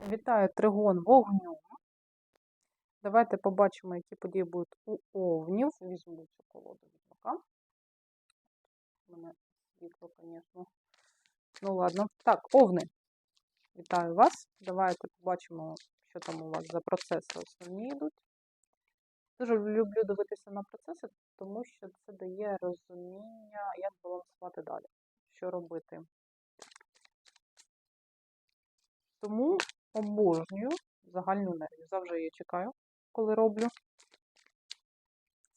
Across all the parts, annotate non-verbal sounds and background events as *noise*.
Вітаю тригон вогню. Давайте побачимо, які події будуть у овнів. Візьму цю колоду від. У мене світло, звісно. Ну ладно. Так, овни. Вітаю вас. Давайте побачимо, що там у вас за процеси основні йдуть. Дуже люблю дивитися на процеси, тому що це дає розуміння, як балансувати далі, що робити. Тому обожнюю загальну енергію. Завжди її чекаю, коли роблю.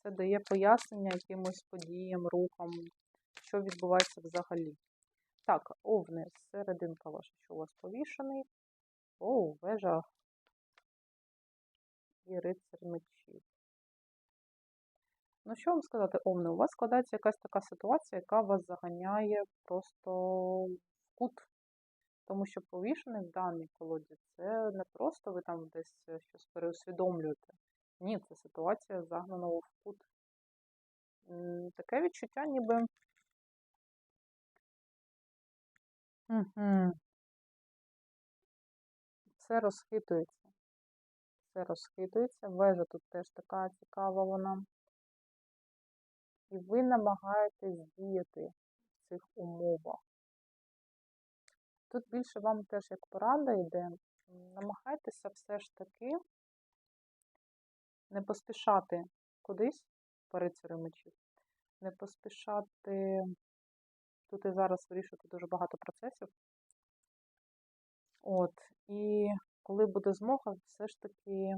Це дає пояснення якимось подіям, рухам, що відбувається взагалі. Так, овни, серединка ваша, що у вас повішений. О, вежа і рицар мечів. Ну, що вам сказати, Овни, у вас складається якась така ситуація, яка вас заганяє просто в кут. Тому що повішений в даній колоді це не просто ви там десь е, щось переусвідомлюєте. Ні, це ситуація загнаного в кут. Таке відчуття, ніби. Угу. Все розхитується. Все розхитується. Вежа тут теж така цікава вона. І ви намагаєтесь діяти в цих умовах. Тут більше вам теж як порада йде. Намагайтеся все ж таки не поспішати кудись по рицарю мечів, не поспішати тут і зараз вирішувати дуже багато процесів. От, і коли буде змога, все ж таки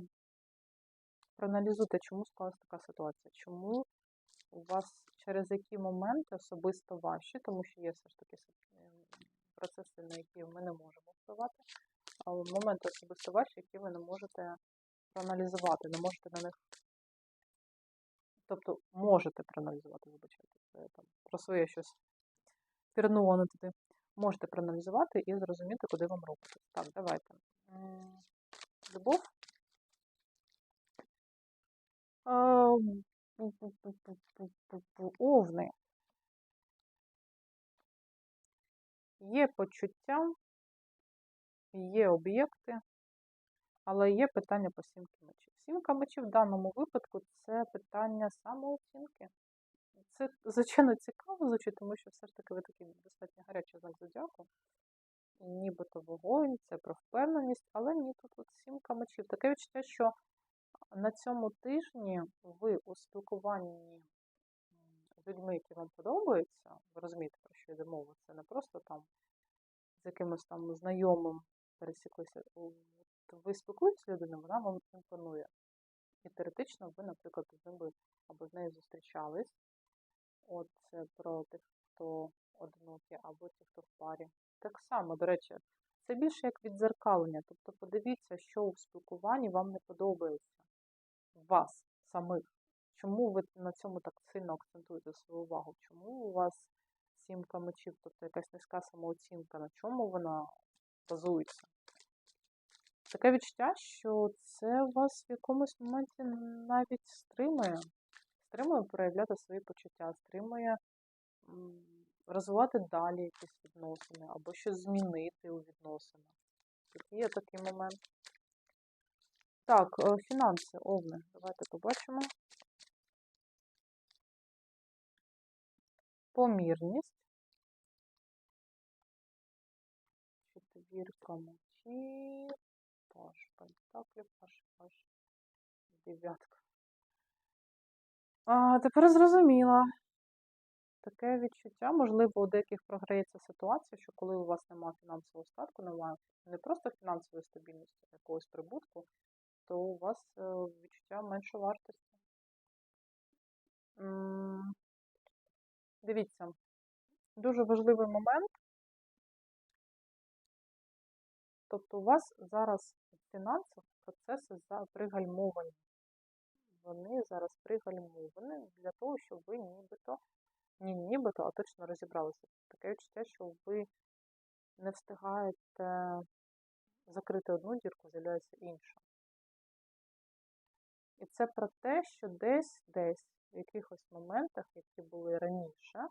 проаналізуйте, чому склалася така ситуація, чому у вас через які моменти особисто ваші, тому що є все ж таки процеси, на які ми не можемо впливати, моменти особисто ваші, які ви не можете проаналізувати, не можете на них. Тобто можете проаналізувати, вибачайте, це там про своє щось пірнуло не туди. Можете проаналізувати і зрозуміти, куди вам рухатись. Так, давайте. Любов. Овни. Є почуття, є об'єкти, але є питання по сімки мечів. Сімка мечів в даному випадку це питання самооцінки. Це, звичайно, цікаво звучить, тому що все ж таки ви такий достатньо гарячий знак зодіаку. Нібито вогонь, це про впевненість, але ні, тут от сімка мечів. Таке відчуття, що на цьому тижні ви у спілкуванні людьми, які вам подобаються, ви розумієте, про що йде мова, це не просто там з якимось там знайомим пересіклися. Ви спілкуєтеся з людиною, вона вам імпонує. І теоретично ви, наприклад, з ними або з нею зустрічались. От це про тих, хто одинокі, або ті, хто в парі. Так само, до речі, це більше як відзеркалення. Тобто подивіться, що у спілкуванні вам не подобається. Вас самих. Чому ви на цьому так сильно акцентуєте свою увагу? Чому у вас сімка мечів, тобто якась низька самооцінка, на чому вона базується? Таке відчуття, що це вас в якомусь моменті навіть стримує. Стримує проявляти свої почуття, стримує розвивати далі якісь відносини, або щось змінити у відносинах. Є такий момент. Так, е, фінанси, овни. Давайте побачимо. Помірність. Четвірка мечів. Паш, пентаклів, паш, паш. Дев'ятка. А, Тепер зрозуміла. Таке відчуття, можливо, у деяких програється ситуація, що коли у вас немає фінансового статку, немає не просто фінансової стабільності, а якогось прибутку, то у вас е, відчуття менше вартості. Дивіться, дуже важливий момент. Тобто у вас зараз в фінансах процеси пригальмовані. Вони зараз пригальмовані для того, щоб ви нібито, ні, нібито, а точно розібралися. Таке відчуття, що ви не встигаєте закрити одну дірку, з'являється інша. І це про те, що десь десь в якихось моментах, які були раніше,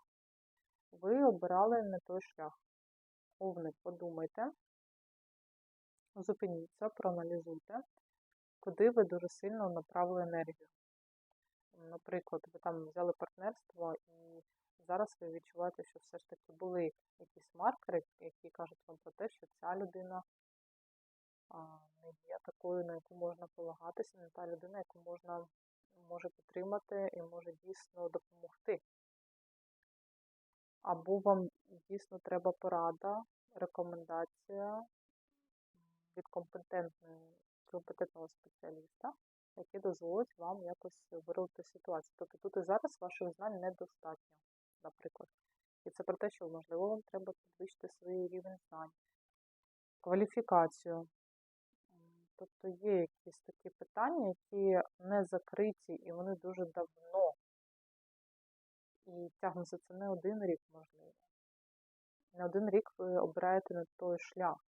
ви обирали не той шлях. Овни, подумайте, зупиніться, проаналізуйте, куди ви дуже сильно направили енергію. Наприклад, ви там взяли партнерство і зараз ви відчуваєте, що все ж таки були якісь маркери, які кажуть вам про те, що ця людина не є такою, на яку можна полагатися, не та людина, яку можна може підтримати і може дійсно допомогти. Або вам дійсно треба порада, рекомендація від компетентної, компетентного спеціаліста, який дозволить вам якось виробити ситуацію. Тобто тут і зараз ваших знань недостатньо, наприклад. І це про те, що, можливо, вам треба підвищити свій рівень знань, кваліфікацію. Тобто є якісь такі питання, які не закриті, і вони дуже давно. І тягнуться це не один рік, можливо. Не один рік ви обираєте на той шлях.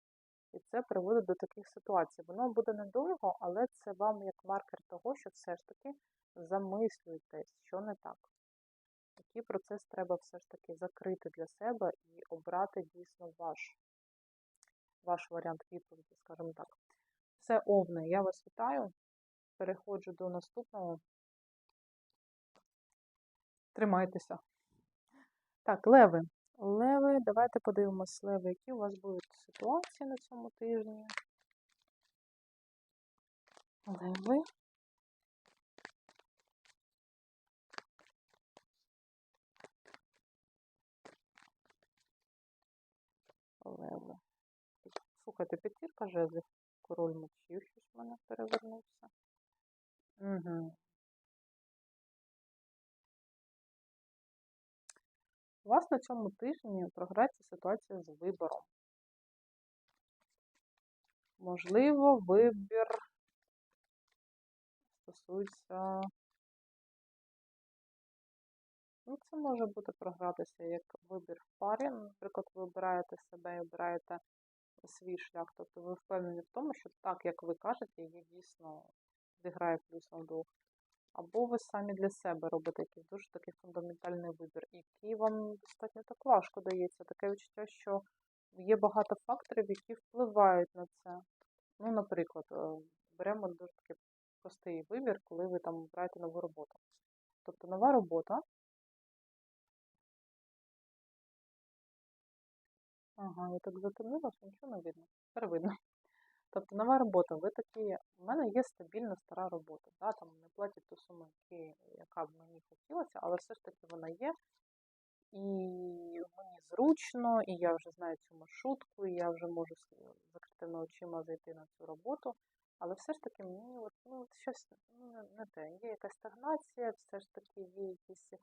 І це приводить до таких ситуацій. Воно буде недовго, але це вам як маркер того, що все ж таки замислюєтесь, що не так. Який процес треба все ж таки закрити для себе і обрати дійсно ваш, ваш варіант відповіді, скажімо так. Це овне. Я вас вітаю. Переходжу до наступного. Тримайтеся. Так, леви. Леви, давайте подивимось, леви, які у вас будуть ситуації на цьому тижні. Леви. Леви. Слухайте, п'ятірка жезлів, король мечів, щось в мене перевернувся. Угу. У вас на цьому тижні програється ситуація з вибором. Можливо, вибір стосується. Ну, це може бути програтися як вибір в парі. Наприклад, ви обираєте себе і обираєте свій шлях. Тобто ви впевнені в тому, що так, як ви кажете, є дійсно зіграє плюсом двох. Або ви самі для себе робите якийсь дуже такий фундаментальний вибір, який вам достатньо так важко дається. Таке відчуття, що є багато факторів, які впливають на це. Ну, наприклад, е, беремо дуже такий простий вибір, коли ви там обираєте нову роботу. Тобто нова робота. Ага, я так затемнила, що нічого не видно. Тепер видно. Тобто нова робота, ви такі, у мене є стабільна стара робота. Да? Там не платять ту суму, яка б мені хотілося, але все ж таки вона є. І мені зручно, і я вже знаю цю маршрутку, і я вже можу закритими очима зайти на цю роботу. Але все ж таки мені от, ну, щось ну, не те. Є якась стагнація, все ж таки є якісь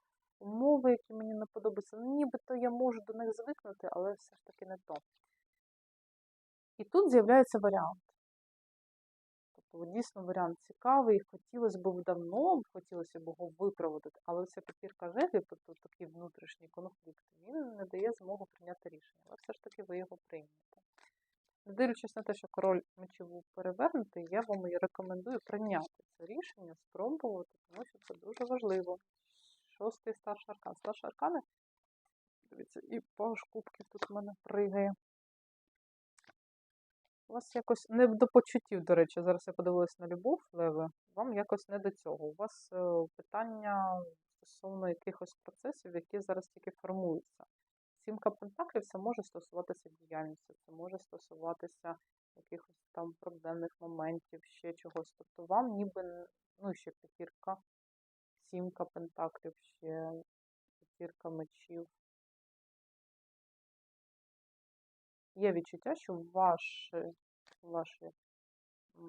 умови, які мені не подобаються. Ну, нібито я можу до них звикнути, але все ж таки не то. І тут з'являється варіант. Тобто, дійсно варіант цікавий, хотілося б давно, хотілося б його випроводити, але ця п'ятірка жезлів, тобто такий внутрішній конфлікт, він не дає змогу прийняти рішення. Але все ж таки ви його приймете. Не дивлячись на те, що король мечів перевернутий, я вам і рекомендую прийняти це рішення, спробувати, тому що це дуже важливо. Шостий старший аркан. Старший аркани, дивіться, і паш кубків тут в мене пригає. У вас якось не до почуттів, до речі, зараз я подивилась на любов, Леве, вам якось не до цього. У вас е, питання стосовно якихось процесів, які зараз тільки формуються. Сімка пентаклів це може стосуватися діяльності, це може стосуватися якихось там проблемних моментів, ще чогось. Тобто вам ніби, ну, ще п'ятірка, сімка пентаклів, ще п'ятірка мечів. Є відчуття, що ваше, ваша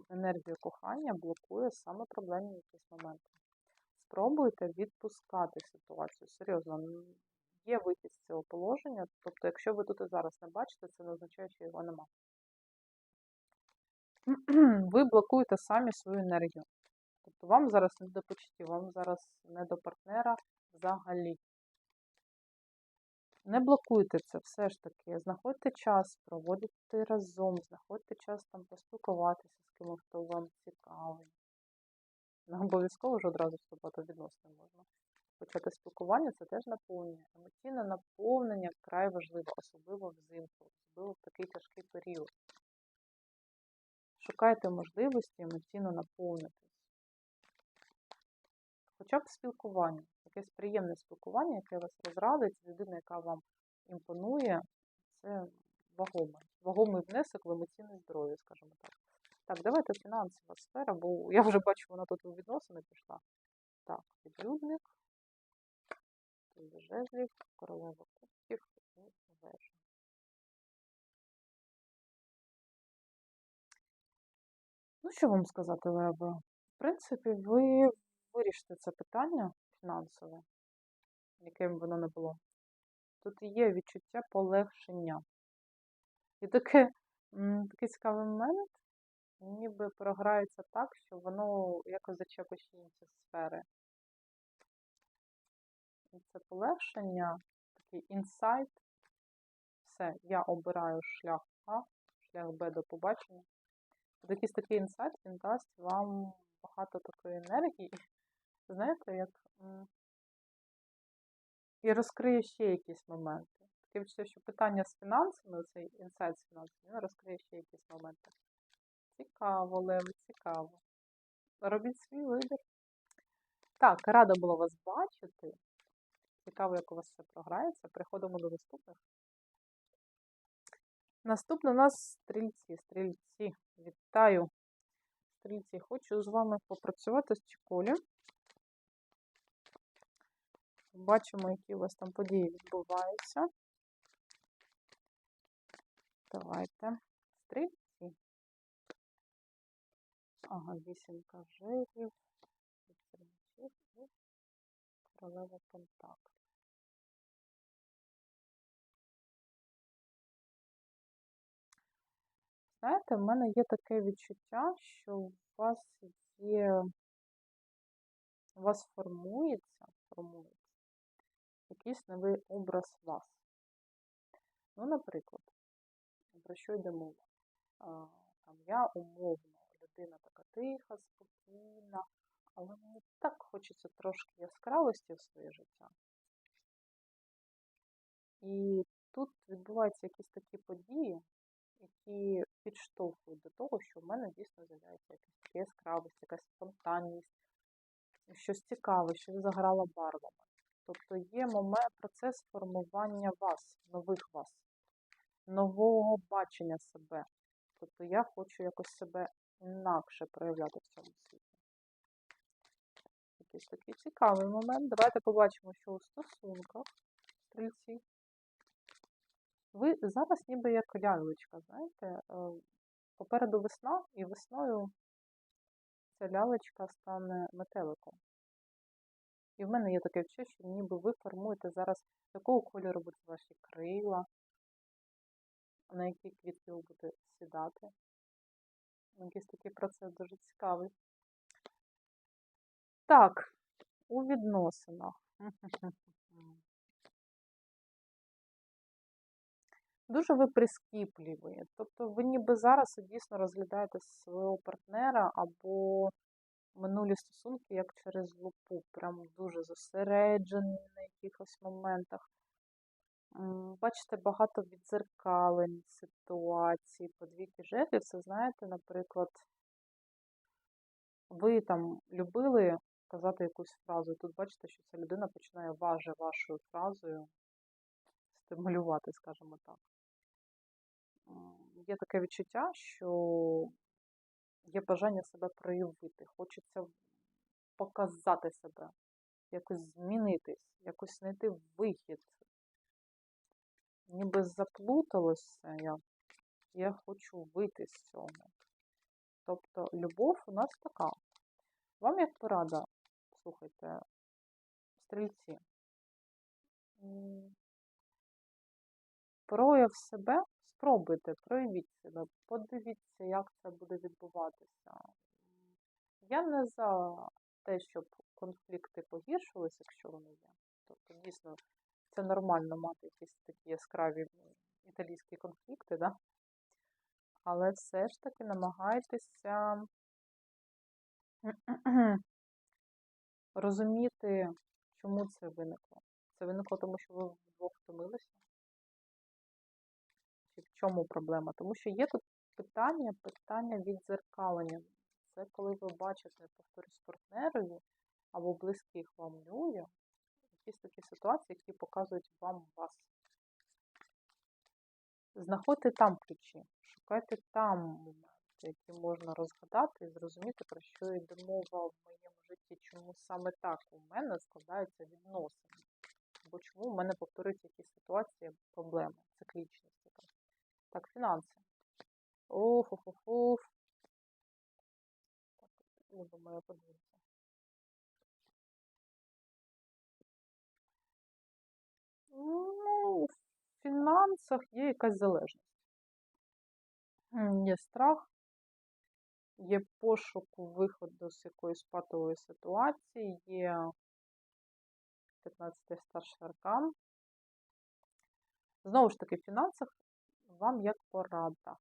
енергія кохання блокує саме проблемні якісь моменти. Спробуйте відпускати ситуацію. Серйозно, є вихід з цього положення. Тобто, якщо ви тут і зараз не бачите, це не означає, що його нема. *clears throat* Ви блокуєте самі свою енергію. Тобто вам зараз не до почуттів, вам зараз не до партнера взагалі. Не блокуйте це все ж таки. Знаходьте час, проводьте разом, знаходьте час там поспілкуватися з кимось, хто вам цікавий. Не обов'язково ж одразу вступати в відносини можна. Почати спілкування це теж наповнення. Емоційне наповнення вкрай важливо, особливо взимку, особливо в такий тяжкий період. шукайте можливості емоційно наповнитись. Хоча б спілкування, якесь приємне спілкування, яке вас розрадить, людина, яка вам імпонує, це вагомий, вагомий внесок в емоційне здоров'я, скажімо так. Так, давайте фінансова сфера, бо я вже бачу, вона тут у відносини пішла. Так, відлюдник, жезлів, королева кубків і вежа. Ну, що вам сказати, Леви? В принципі, ви вирішите це питання фінансове, яким воно не було. Тут є відчуття полегшення. І таке, такий цікавий момент, ніби програється так, що воно якось зачепить інші сфери. І це полегшення, такий інсайт. Все, я обираю шлях А, шлях Б до побачення. Якийсь такий інсайт, він дасть вам багато такої енергії. Знаєте, як і розкриє ще якісь моменти. Таке відчуття, що питання з фінансами, цей інсайт з фінансами, він розкриє ще якісь моменти. Цікаво, Леви, цікаво. Робіть свій вибір. Так, рада була вас бачити. Цікаво, як у вас все програється. Переходимо до наступних. Наступне у нас стрільці. Стрільці. Вітаю. Стрільці, хочу з вами попрацювати з Чіколі. Бачимо, які у вас там події відбуваються. Давайте. Стрільці. Ага, вісімка і королева пентаклів. Знаєте, в мене є таке відчуття, що у вас є, у вас формується, формується якийсь новий образ вас. Ну, наприклад, про що йде мова? Там я умовно, людина така тиха, спокійна, але мені так хочеться трошки яскравості в своє життя. І тут відбуваються якісь такі події, які підштовхують до того, що в мене дійсно з'являється якась яскравість, якась спонтанність, щось цікаве, щось заграло барвами. Тобто є момент, процес формування вас, нових вас, нового бачення себе. Тобто я хочу якось себе інакше проявляти в цьому світі. Якийсь такий цікавий момент. Давайте побачимо, що у стосунках стрільці. Ви зараз ніби як лялечка, знаєте, е, попереду весна, і весною ця лялечка стане метеликом. І в мене є таке відчуття, що ніби ви формуєте зараз, якого кольору будуть ваші крила, на які квітки ви будете сідати. Якийсь такий процес дуже цікавий. Так, у відносинах. *laughs* Дуже ви прискіпливі. Тобто ви ніби зараз дійсно розглядаєте свого партнера або минулі стосунки як через лупу. Прям дуже зосереджені на якихось моментах. Бачите, багато відзеркалень ситуацій, подвійки жертви. Це, знаєте, наприклад, ви там любили казати якусь фразу. Тут бачите, що ця людина починає важе вашою фразою стимулювати, скажімо так. Є таке відчуття, що є бажання себе проявити, хочеться показати себе, якось змінитись, якось знайти вихід. Ніби заплуталося я, я хочу вийти з цього. Тобто любов у нас така. Вам як порада, слухайте, стрільці, прояв себе Спробуйте, проявіть себе, подивіться, як це буде відбуватися. Я не за те, щоб конфлікти погіршилися, якщо вони є. Тобто, дійсно, це нормально мати якісь такі яскраві італійські конфлікти, да? але все ж таки намагайтеся *clears throat* розуміти, чому це виникло. Це виникло, тому що ви вдвох втомилися. Чому проблема? Тому що є тут питання, питання віддзеркалення. Це коли ви бачите, повторюсь, партнерові або близьких вам людям якісь такі ситуації, які показують вам вас. Знаходьте там ключі, шукайте там моменти, які можна розгадати і зрозуміти, про що йде мова в моєму житті, чому саме так у мене складаються відносини. Або чому в мене повторюються якісь ситуації, проблеми, циклічність. Так, фінанси. Оф, оф, оф, оф. Так, люба моя подивіться. Ну, в фінансах є якась залежність. Є страх, є пошук виходу з якоїсь патової ситуації, є 15 старший аркан. Знову ж таки, в фінансах вам як порада.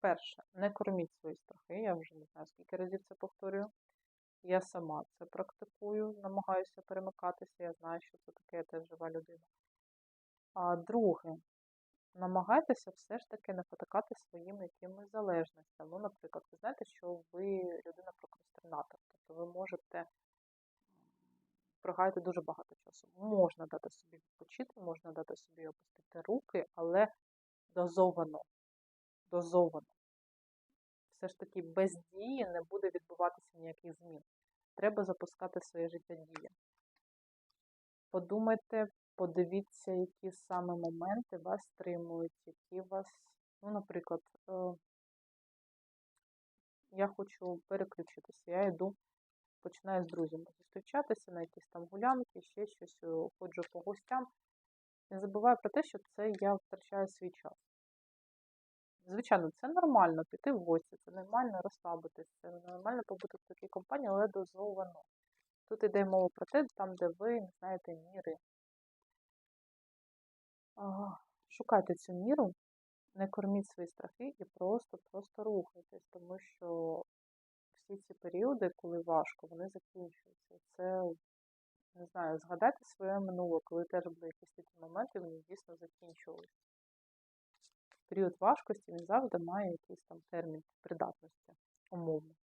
Перше, не корміть свої страхи. Я вже не знаю, скільки разів це повторюю. Я сама це практикую, намагаюся перемикатися. Я знаю, що це таке, я теж жива людина. А друге, намагайтеся все ж таки не потикати своїми якимись залежностями. Ну, наприклад, ви знаєте, що ви людина прокрастинатор, тобто ви можете прогаяти дуже багато часу. Можна дати собі відпочити, можна дати собі опустити руки, але дозовано. Дозовано. Все ж таки без дії не буде відбуватися ніяких змін. Треба запускати своє життя дія. Подумайте, подивіться, які саме моменти вас стримують, які вас, ну, наприклад, е, я хочу переключитися, я йду, починаю з друзями зустрічатися на якісь там гулянки, ще щось, е, ходжу по гостям. Не забуваю про те, що це я втрачаю свій час. Звичайно, це нормально піти в гості, це нормально розслабитись, це нормально побути в такій компанії, але дозовано. Тут йде мова про те, там, де ви не знаєте міри. Шукайте цю міру, не корміть свої страхи і просто-просто рухайтесь, тому що всі ці періоди, коли важко, вони закінчуються. Це, не знаю, згадайте своє минуле, коли теж були якісь такі моменти, вони дійсно закінчувалися. Період важкості він завжди має якийсь там термін придатності, умовно.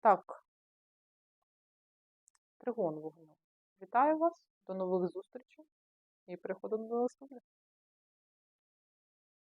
Так, тригон вогню. Вітаю вас, до нових зустрічей і переходимо до наступних.